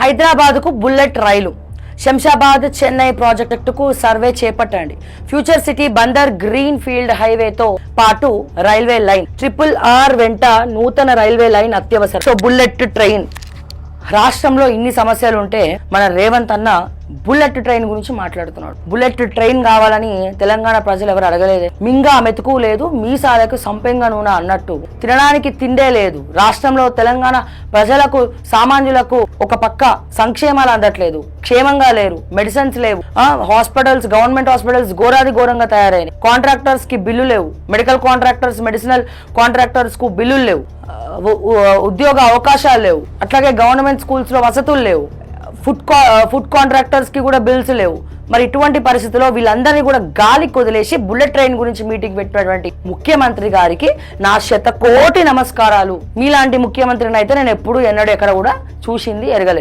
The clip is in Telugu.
హైదరాబాద్కు బుల్లెట్ రైలు. శంషాబాద్ చెన్నై ప్రాజెక్టుకు survey చేపట్టండి. Future city Bandar green field హైవేతో పాటు రైల్వే లైన్. ట్రిపుల్ ఆర్ వెంట నూతన రైల్వే లైన్ అత్యవసరం. So bullet train. రాష్ట్రంలో ఇన్ని సమస్యలు ఉంటే మన రేవంత్ అన్న బుల్లెట్ ట్రైన్ గురించి మాట్లాడుతున్నాడు. బుల్లెట్ ట్రైన్ కావాలని తెలంగాణ ప్రజలు ఎవరు అడగలేదు. మింగా మెతుకు లేదు మీసాలకు సంపెంగ నూనె అన్నట్టు. తినడానికి తిండే లేదు. రాష్ట్రంలో తెలంగాణ ప్రజలకు సామాన్యులకు ఒక పక్క సంక్షేమాలు అందట్లేదు. క్షేమంగా లేరు. మెడిసిన్స్ లేవు. హాస్పిటల్స్ గవర్నమెంట్ హాస్పిటల్స్ ఘోరాది ఘోరంగా తయారైనవి కాంట్రాక్టర్స్కి బిల్లు లేవు. మెడికల్ కాంట్రాక్టర్స్ మెడిసినల్ కాంట్రాక్టర్స్కు బిల్లులు లేవు. ఉద్యోగ అవకాశాలు లేవు. అట్లాగే గవర్నమెంట్ స్కూల్స్లో వసతులు లేవు. ఫుడ్ కా ఫుడ్ కాంట్రాక్టర్స్కి కూడా బిల్స్ లేవు. మరి ఇటువంటి పరిస్థితుల్లో వీళ్ళందరినీ కూడా గాలికి వదిలేసి బుల్లెట్ ట్రైన్ గురించి మీటింగ్ పెట్టినటువంటి ముఖ్యమంత్రి గారికి నా శత కోటి నమస్కారాలు. మీలాంటి ముఖ్యమంత్రిని అయితే నేను ఎప్పుడు ఎన్నడూ ఎక్కడ కూడా చూసింది ఎరగలేదు.